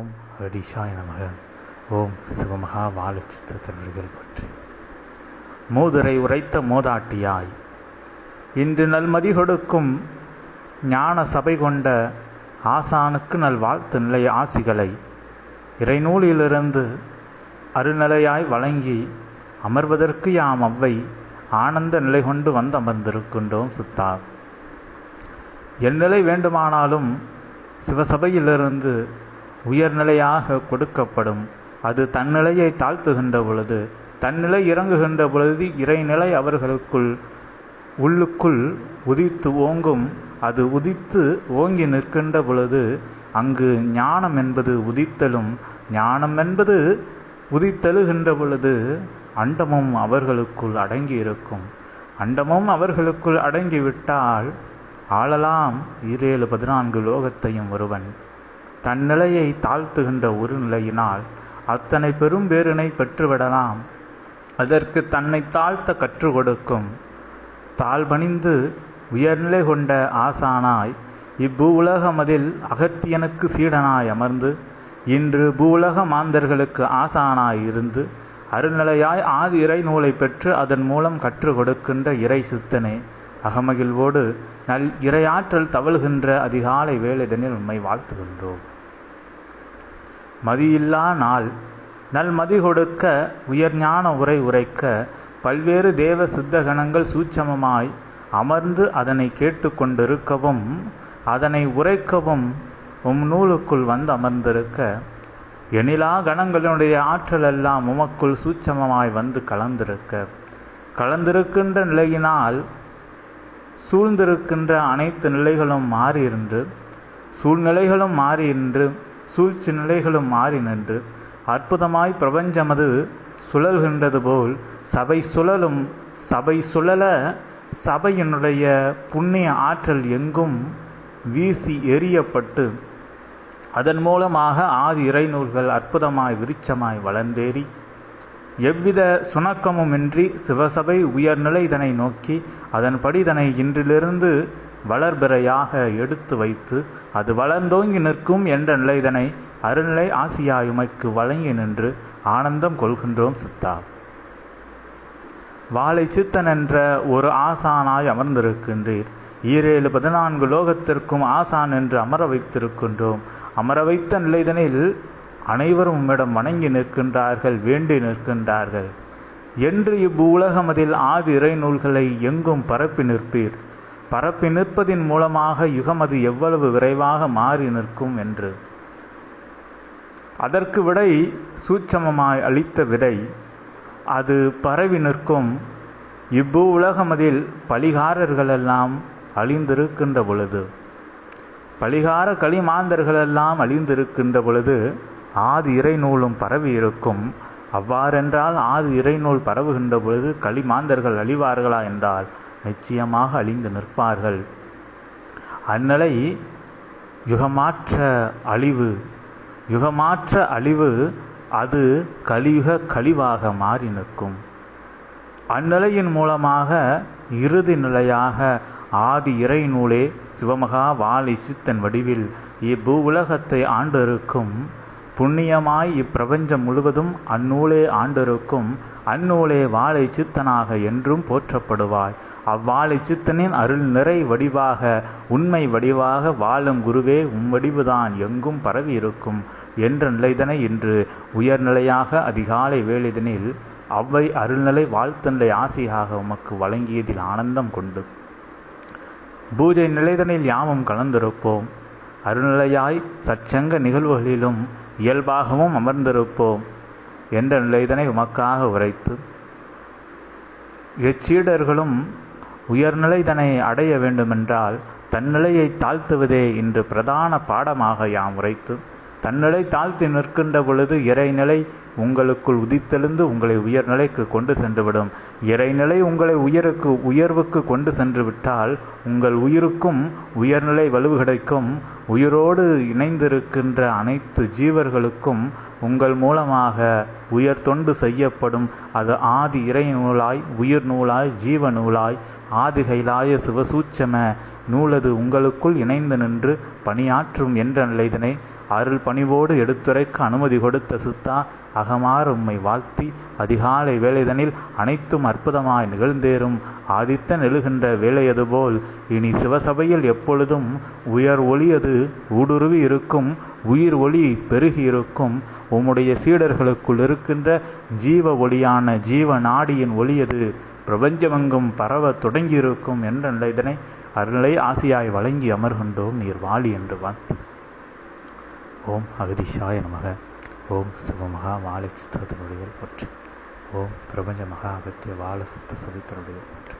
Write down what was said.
ஓம் ஹரிஷாய நமக. ஓம் சிவமகா வாழச்சித்த பற்றி. மூதுரை உரைத்த மோதாட்டியாய் இன்று நல்மதி கொடுக்கும் ஞான சபை கொண்ட ஆசானுக்கு நல் வாழ்த்து நிலை ஆசிகளை இறைநூலிலிருந்து அருநிலையாய் வழங்கி அமர்வதற்கு யாம் அவ்வை ஆனந்த நிலை கொண்டு வந்து அமர்ந்திருக்கின்றோம் சுத்தார். என் நிலை வேண்டுமானாலும் சிவசபையிலிருந்து உயர்நிலையாக கொடுக்கப்படும். அது தன்னிலையை தாழ்த்துகின்ற பொழுது தன்னிலை இறங்குகின்ற பொழுது இறைநிலை அவர்களுக்குள் உள்ளுக்குள் உதித்து ஓங்கும். அது உதித்து ஓங்கி நிற்கின்ற பொழுது அங்கு ஞானம் என்பது உதித்தலும் ஞானம் என்பது உதித்தெழுகின்ற பொழுது அண்டமும் அவர்களுக்குள் அடங்கி இருக்கும் அண்டமும் அவர்களுக்குள் அடங்கிவிட்டால் ஆளலாம் ஈரேழு பதினான்கு லோகத்தையும் ஒருவன். தன்னிலையை தாழ்த்துகின்ற ஒரு நிலையினால் அத்தனை பெரும் பேரினை பெற்றுவிடலாம். அதற்கு தன்னை தாழ்த்த கற்றுக் கொடுக்கும். தாழ்பணிந்து உயர்நிலை கொண்ட ஆசானாய் இப்பூவுலகமதில் அகத்தியனுக்கு சீடனாய் அமர்ந்து இன்று பூவுலக மாந்தர்களுக்கு ஆசானாய் இருந்து அருநிலையாய் ஆதி இறை நூலை பெற்று அதன் மூலம் கற்றுக் கொடுக்கின்ற இறை சித்தனே அகமகிழ்வோடு நல் இரையாற்றல் தவழ்கின்ற அதிகாலை வேலைதனில் உண்மை வாழ்த்துகின்றோம். மதியில்லா நாள். நல் மதி கொடுக்க உயர்ஞான உரை உரைக்க பல்வேறு தேவ சித்தகணங்கள் சூட்சமமாய் அமர்ந்து அதனை கேட்டுக்கொண்டிருக்கவும் அதனை உரைக்கவும் உம் நூலுக்குள் வந்து அமர்ந்திருக்க. எனிலா கணங்களினுடைய ஆற்றலெல்லாம் உமக்குள் சூட்சமமாய் வந்து கலந்திருக்க. கலந்திருக்கின்ற நிலையினால் சூழ்ந்திருக்கின்ற அனைத்து நிலைகளும் மாறி சூழ்நிலைகளும் மாறியின்று சூழ்ச்சி நிலைகளும் மாறி நின்று அற்புதமாய் பிரபஞ்சமது சுழல்கின்றது போல் சபை சுழலும் சபை சுழல சபையினுடைய புண்ணிய ஆற்றல் எங்கும் வீசி எரியப்பட்டு அதன் மூலமாக ஆதி இறைநூல்கள் அற்புதமாய் விருச்சமாய் வளர்ந்தேறி எவ்வித சுணக்கமுமின்றி சிவசபை உயர்நிலை இதனை நோக்கி அதன்படி இதனை இன்றிலிருந்து வளர்பிறையாக எடுத்து வைத்து அது வளர்ந்தோங்கி நிற்கும் என்ற நிலைதனை அருநிலை ஆசியாயுமைக்கு வழங்கி நின்று ஆனந்தம் கொள்கின்றோம் சித்தா. வாழை சித்தன் என்ற ஒரு ஆசானாய் அமர்ந்திருக்கின்றீர். ஈரேழு பதினான்கு லோகத்திற்கும் ஆசான் என்று அமர வைத்திருக்கின்றோம். அமர வைத்த நிலைதனில் அனைவரும் உம்மிடம் வணங்கி நிற்கின்றார்கள் வேண்டி நிற்கின்றார்கள். என்று இவ்வுலகமதில் ஆதி இறை நூல்களை எங்கும் பரப்பி நிற்பீர். பரப்பி நிற்பதின் மூலமாக யுகமது எவ்வளவு விரைவாக மாறி நிற்கும் என்று. அதற்கு விடை சூட்சமமாய் அளித்த விடை அது பரவி நிற்கும் இவ்வு உலகமதில் பலிகாரர்களெல்லாம் அழிந்திருக்கின்ற பொழுது பலிகார களிமாந்தர்களெல்லாம் அழிந்திருக்கின்ற பொழுது ஆதி இறைநூலும் பரவி இருக்கும். அவ்வாறென்றால் ஆதி இறைநூல் பரவுகின்ற பொழுது களிமாந்தர்கள் அழிவார்களா என்றால் நிச்சயமாக அழிந்து நிற்பார்கள். அந்நிலை யுகமாற்ற அழிவு யுகமாற்ற அழிவு அது கலியுக கழிவாக மாறி நிற்கும். அந்நிலையின் மூலமாக இறுதி நிலையாக ஆதி இறை நூலே சிவமகா வாலி சித்தன் வடிவில் இப்பூ உலகத்தை ஆண்டிருக்கும். புண்ணியமாய் இப்பிரபஞ்சம் முழுவதும் அந்நூலே ஆண்டிருக்கும். அந்நூலே வாழை சித்தனாக என்றும் போற்றப்படுவாய். அவ்வாழை சித்தனின் அருள் நிறை வடிவாக உண்மை வடிவாக வாழும் குருவே உம் வடிவுதான் எங்கும் பரவி இருக்கும் என்ற நிலைதனை இன்று உயர்நிலையாக அதிகாலை வேலைதனில் அவ்வை அருள்நிலை வாழ்த்தநிலை ஆசையாக உமக்கு வழங்கியதில் ஆனந்தம் கொண்டு. பூஜை நிலைதனில் யாமும் கலந்திருப்போம். அருள்நிலையாய் சச்சங்க நிகழ்வுகளிலும் இயல்பாகவும் அமர்ந்திருப்போம். என்ற நிலைதனை உமக்காக உரைத்து எச்சீடர்களும் உயர்நிலைதனை அடைய வேண்டுமென்றால் தன்னிலையை தாழ்த்துவதே இன்று பிரதான பாடமாக யாம் உரைத்து தன்னிலை தாழ்த்தி நிற்கின்ற பொழுது இறைநிலை உங்களுக்குள் உதித்தெழுந்து உங்களை உயர்நிலைக்கு கொண்டு சென்றுவிடும். இறைநிலை உங்களை உயருக்கு உயர்வுக்கு கொண்டு சென்று விட்டால் உங்கள் உயிருக்கும் உயர்நிலை வலுவு கிடைக்கும் உயிரோடு இணைந்திருக்கின்ற அனைத்து ஜீவர்களுக்கும் உங்கள் மூலமாக உயர் தொண்டு செய்யப்படும். அது ஆதி இறை நூலாய் உயிர் நூலாய் ஜீவ நூலாய் ஆதிகைலாய சிவசூச்சம நூலது உங்களுக்குள் இணைந்து நின்று பணியாற்றும் என்ற நிலைதனை அருள் பணிவோடு எடுத்துரைக்க அனுமதி கொடுத்த சுத்தா அகமாறு உம்மை வாழ்த்தி அதிகாலை வேலைதனில் அனைத்தும் அற்புதமாய் நிகழ்ந்தேறும். ஆதித்தன் எழுகின்ற வேலையதுபோல் இனி சிவசபையில் எப்பொழுதும் உயர் ஒளியது ஊடுருவி இருக்கும் உயிர் ஒளி பெருகி இருக்கும். உம்முடைய சீடர்களுக்குள் இருக்கின்ற ஜீவ ஒளியான ஜீவ நாடியின் ஒளியது பிரபஞ்சமெங்கும் பரவ தொடங்கியிருக்கும் என்ற நிலைதனை அருளை ஆசியாய் வழங்கி அமர்கின்றோம். நீர் வாழி என்று வாழ்த்து. ஓம் அகதிஷாய நமக. ஓம் சிவமகா மாலை சித்தத்தினுடைய போற்றி. ஓம் பிரபஞ்ச மகா அகத்திய வாழ சித்த சபைத்தனுடைய போற்றி.